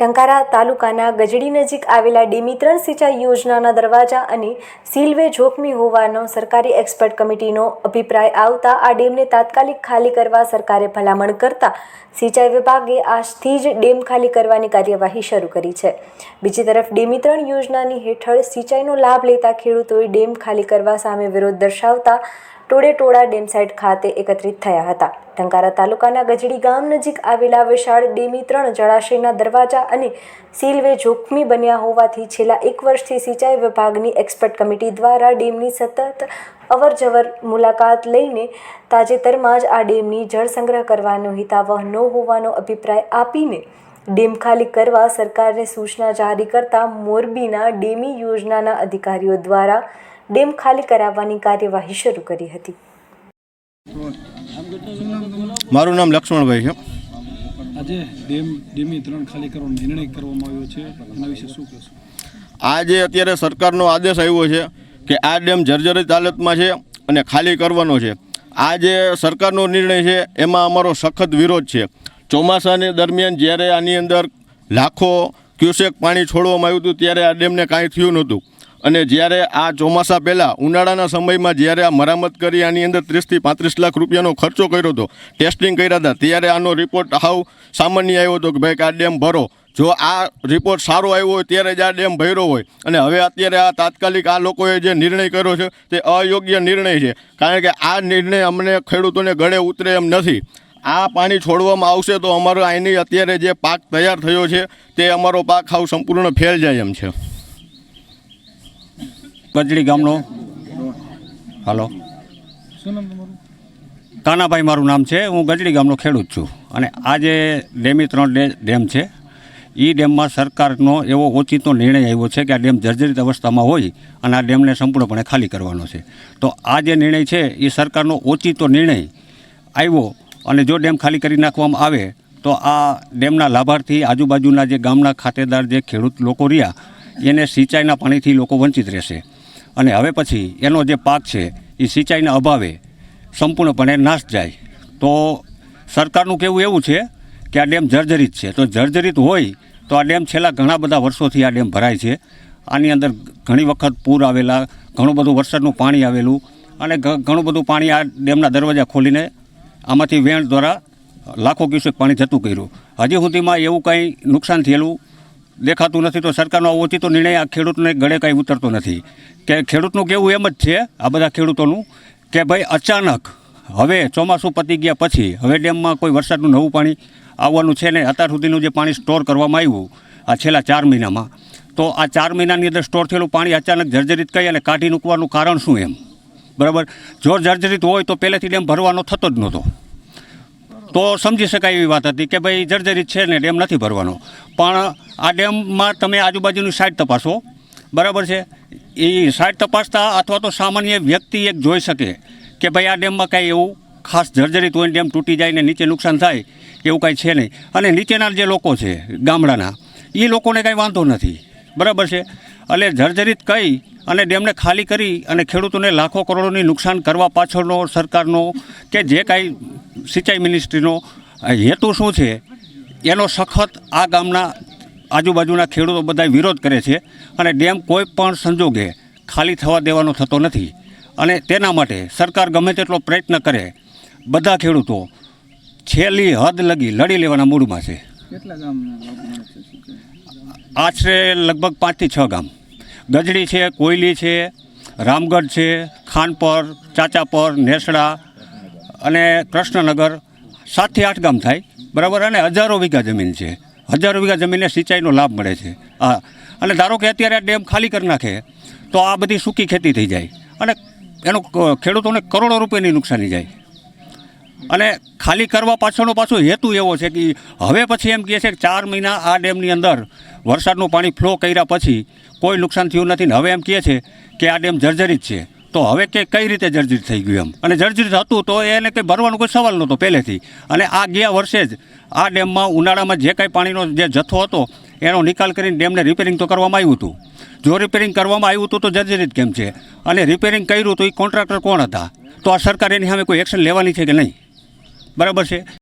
ટંકારા તાલુકાના ગજડી નજીક આવેલા ડેમી સિંચાઈ યોજનાના દરવાજા અને સીલવે જોખમી હોવાનો સરકારી એક્સપર્ટ કમિટીનો અભિપ્રાય આવતા આ ડેમને તાત્કાલિક ખાલી કરવા સરકારે ભલામણ કરતા સિંચાઈ વિભાગે આજથી જ ડેમ ખાલી કરવાની કાર્યવાહી શરૂ કરી છે. બીજી તરફ ડેમી યોજનાની હેઠળ સિંચાઈનો લાભ લેતા ખેડૂતોએ ડેમ ખાલી કરવા સામે વિરોધ દર્શાવતા ટોળે ટોળા ડેમ સાઇટ ખાતે એકત્રિત થયા હતા. ટંકારા તાલુકાના ગજડી ગામ નજીક આવેલા વિશાળ ડેમી ત્રણ જળાશયના દરવાજા અને સીલવે જોખમી બન્યા હોવાથી છેલ્લા એક વર્ષથી સિંચાઈ વિભાગની એક્સપર્ટ કમિટી દ્વારા ડેમની સતત અવરજવર મુલાકાત લઈને તાજેતરમાં જ આ ડેમની જળ સંગ્રહ કરવાનો હિતાવહ ન હોવાનો અભિપ્રાય આપીને ડેમ ખાલી કરવા સરકારને સૂચના જારી કરતા મોરબીના ડેમી યોજનાના અધિકારીઓ દ્વારા ડેમ ખાલી કરાવવાની કાર્યવાહી શરૂ કરી હતી. મારું નામ લક્ષ્મણભાઈ છે. આજે ડેમ ડેમી ત્રણ ખાલી કરવાનો નિર્ણય કરવામાં આવ્યો છે. એના વિશે શું કહેશો? આજે અત્યારે સરકારનો આદેશ આવ્યો છે કે આ ડેમ જર્જરિત હાલતમાં છે અને ખાલી કરવાનો છે. આ જે સરકારનો નિર્ણય છે એમાં અમારો સખત વિરોધ છે. ચોમાસાની દરમિયાન જ્યારે આની અંદર લાખો ક્યુસેક પાણી છોડવામાં આવ્યું હતું ત્યારે આ ડેમને કાંઈ થયું નહોતું. અને જ્યારે આ ચોમાસા પહેલાં ઉનાળાના સમયમાં જ્યારે આ મરામત કરી, આની અંદર ત્રીસથી પાંત્રીસ લાખ રૂપિયાનો ખર્ચો કર્યો હતો, ટેસ્ટિંગ કર્યા હતા, ત્યારે આનો રિપોર્ટ હાવ સામાન્ય આવ્યો હતો કે ભાઈ કે આ ડેમ ભરો. જો આ રિપોર્ટ સારો આવ્યો હોય ત્યારે જ આ ડેમ ભર્યો હોય. અને હવે અત્યારે આ તાત્કાલિક આ લોકોએ જે નિર્ણય કર્યો છે, તે અયોગ્ય નિર્ણય છે. કારણ કે આ નિર્ણય અમને ખેડૂતોને ગળે ઉતરે એમ નથી. આ પાણી છોડવામાં આવશે તો અમારો અહીંની અત્યારે જે પાક તૈયાર થયો છે, તે અમારો પાક હાવ સંપૂર્ણ ફેલ જાય એમ છે. ગજડી ગામનો. હાલો. કાનાભાઈ મારું નામ છે. હું ગજડી ગામનો ખેડૂત છું. અને આ જે ડેમી ત્રણ ડેમ છે. એ ડેમમાં સરકારનો એવો ઓચિતો નિર્ણય આવ્યો છે કે આ ડેમ જર્જરિત અવસ્થામાં હોય અને આ ડેમને સંપૂર્ણપણે ખાલી કરવાનો છે. તો આ જે નિર્ણય છે એ સરકારનો ઓચિતો નિર્ણય આવ્યો અને જો ડેમ ખાલી કરી નાખવામાં આવે તો આ ડેમના લાભાર્થી આજુબાજુના જે ગામના ખાતેદાર જે ખેડૂત લોકો રહ્યા એને સિંચાઈના પાણીથી લોકો વંચિત રહેશે. અને હવે પછી એનો જે પાક છે એ સિંચાઈના અભાવે સંપૂર્ણપણે નાશ જાય. તો સરકારનું કહેવું એવું છે કે આ ડેમ જર્જરિત છે. તો જર્જરિત હોય તો આ ડેમ છેલ્લા ઘણા બધા વર્ષોથી આ ડેમ ભરાય છે. આની અંદર ઘણી વખત પૂર આવેલા, ઘણું બધું વરસાદનું પાણી આવેલું અને ઘણું બધું પાણી આ ડેમના દરવાજા ખોલીને આમાંથી વેણ દ્વારા લાખો ક્યુસેક પાણી જતું કર્યું. હજી સુધીમાં એવું કંઈ નુકસાન થયેલું દેખાતું નથી તો સરકારનો ઓચિતો નિર્ણય આ ખેડૂતને ગળે કાંઈ ઉતરતો નથી. કે ખેડૂતનું કેવું એમ જ છે આ બધા ખેડૂતોનું, કે ભાઈ અચાનક હવે ચોમાસું પતી ગયા પછી હવે ડેમમાં કોઈ વરસાદનું નવું પાણી આવવાનું છે ને અત્યાર સુધીનું જે પાણી સ્ટોર કરવામાં આવ્યું આ છેલ્લા ચાર મહિનામાં, તો આ ચાર મહિનાની અંદર સ્ટોર થયેલું પાણી અચાનક જર્જરિત કરી અને કાઢી મૂકવાનું કારણ શું એમ? બરાબર? જો જર્જરિત હોય તો પહેલેથી ડેમ ભરવાનો થતો જ નહોતો. તો સમજી શકાય એવી વાત હતી કે ભાઈ જર્જરિત છે ને ડેમ નથી ભરવાનો. પણ આ ડેમમાં તમે આજુબાજુની સાઈડ તપાસો. બરાબર છે? એ સાઈડ તપાસતા અથવા તો સામાન્ય વ્યક્તિ એક જોઈ શકે કે ભાઈ આ ડેમમાં કાંઈ એવું ખાસ જર્જરિત હોય ડેમ તૂટી જાય ને નીચે નુકસાન થાય એવું કાંઈ છે નહીં. અને નીચેના જે લોકો છે ગામડાના એ લોકોને કાંઈ વાંધો નથી. બરાબર છે? એટલે જર્જરિત કહી અને ડેમને ખાલી કરી અને ખેડૂતોને લાખો કરોડોની નુકસાન કરવા પાછળનો સરકારનો કે જે કાંઈ સિંચાઈ મિનિસ્ટ્રીનો હેતુ શું છે? એનો સખત આ ગામના આજુબાજુના ખેડૂતો બધા વિરોધ કરે છે અને ડેમ કોઈ પણ સંજોગે ખાલી થવા દેવાનો થતો નથી. અને તેના માટે સરકાર ગમે તેટલો પ્રયત્ન કરે બધા ખેડૂતો છેલ્લી હદ લગી લડી લેવાના મૂડમાં છે. આશરે લગભગ પાંચથી છ ગામ. ગજડી છે કોયલી છે રામગઢ છે ખાનપર ચાચાપર નેસડા અને કૃષ્ણનગર સાતથી આઠ ગામ થાય, બરાબર? અને હજારો વીઘા જમીન છે. હજારો વીઘા જમીનને સિંચાઈનો લાભ મળે છે. હા. અને ધારો કે અત્યારે આ ડેમ ખાલી કરી નાખે, તો આ બધી સૂકી ખેતી થઈ જાય. અને એનો ખેડૂતોને કરોડો રૂપિયાની નુકસાની જાય. અને ખાલી કરવા પાછળનો પાછો હેતુ એવો છે કે હવે પછી એમ કહે છે કે ચાર મહિના આ ડેમની અંદર વરસાદનું પાણી ફ્લો કર્યા પછી કોઈ નુકસાન થયું નથી ને હવે એમ કહે છે કે આ ડેમ જર્જરિત છે. તો હવે કે કઈ રીતે જર્જરિત થઈ ગયું એમ? અને જર્જરિત હતું તો એને કંઈ ભરવાનો કોઈ સવાલ નહોતો પહેલેથી. અને આ ગયા વર્ષે જ આ ડેમમાં ઉનાળામાં જે કાંઈ પાણીનો જે જથ્થો હતો, એનો નિકાલ કરીને ડેમને રિપેરિંગ તો કરવામાં આવ્યું હતું. જો રિપેરિંગ કરવામાં આવ્યું હતું તો જર્જરિત કેમ છે? અને રિપેરિંગ કર્યું તો એ કોન્ટ્રાક્ટર કોણ હતા? તો આ સરકાર એની સામે કોઈ એક્શન લેવાની છે કે નહીં? બરાબર છે?